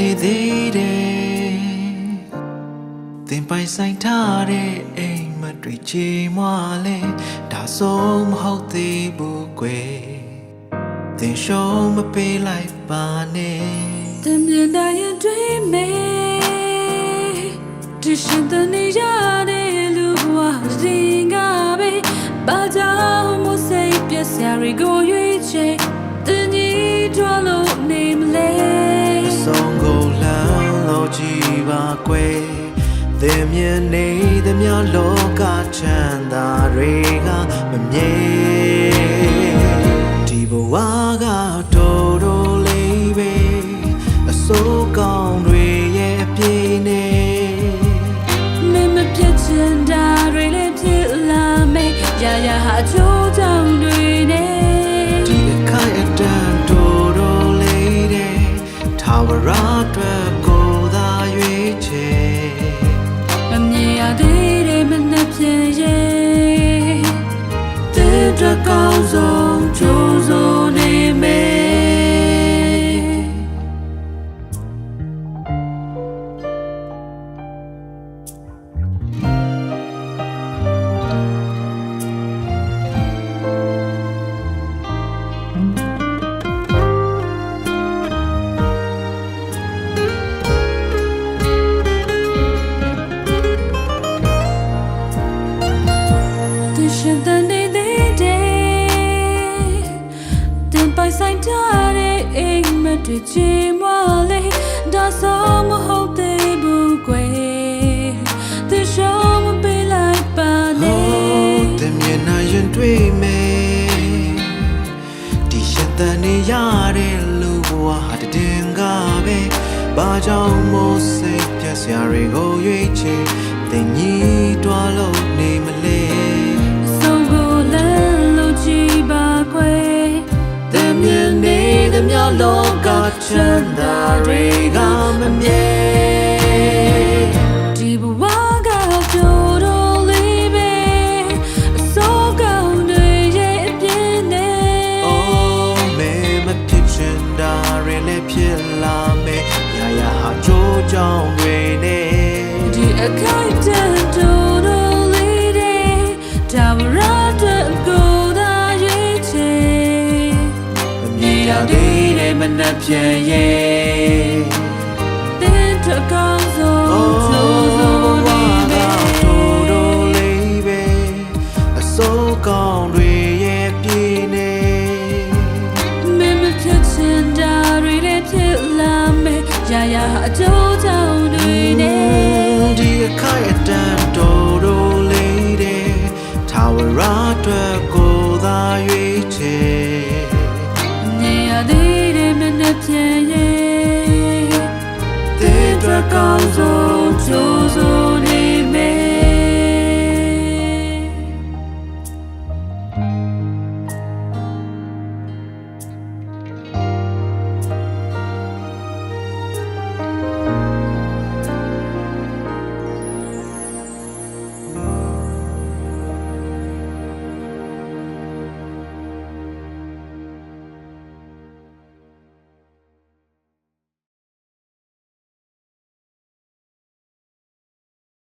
နေသေးတယ်သင်ပိုင်ဆိုင်ထားတဲ့အိမ်မက်တွေချေမွာလဲဒါဆုံးမဟုတ်သေးဘူးကွယ်သင်ရှုံးမပေးလိုက်ပါနဲ့တမြင်တိုင်းတွေ့မယ်ဒီရှင်တနေရတဲ့လူဘဝရင်ကပဲဘာကြောင့်မစိတ်ပြစရာတွေကိုရွေးချယ်တင်ကြီးတွားလို့နေမလဲအဆုံးကိုလမ်းလို့ ကြည့်ပါကွယ်သင်မြင်နေသမျှလောကချမ်းသာတွေကမမြဲဒီဘဝကတော်တော်လေးပဲအစိုးကောင်းတွေရဲ့အပြည့်နဲ့မင်းမပြတ်ချင်တာတွေလည်းဖြစ်လာမယ်ရာရာဟာချိုးချောင်းတွေ တန်နေသေးတယ်တင်ပိုင်ဆိုင်ထားတဲ့အိမ်မက်တွေချေမွာလေဒါဆောင်မဟုတ်သေးဘူးကွယ်ဒီရှောင်းမပေးလိုက်ပါနဲ့သင်မြင်နိုင်ရင်တွေ့မယ်ဒီရှင်တန်နေရတဲ့လူဘဝဟာတည်ငါပဲဘာကြောင့်မို့စိတ်ပြစရာတွေကိုရွေးချယ်သင်ကြီးတွားလို့နေမလဲ လောကချမ်းသာတွေကမမြဲဒီဘဝကကြိုးတော်လေးပဲအစိုးကောင်းတွေရဲ့အပြင်းနဲ့ Oh မဲမဖြစ်ချင်တာတွေလည်းဖြစ်လာမယ်ရာရာဟာကြိုးကြောင်တွေ ပြန်ရဲ့တဲ့ထွက်ကောင်းဆုံးကြိုးစိုးနေမယ်တို့တို့လေးပဲအစိုးကောင်းတွေရဲ့ပြည့်နေမင်းမဖြစ်ချင်တာတွေလည်းဖြစ်လာမယ်ရာရာအကျိုး 高走就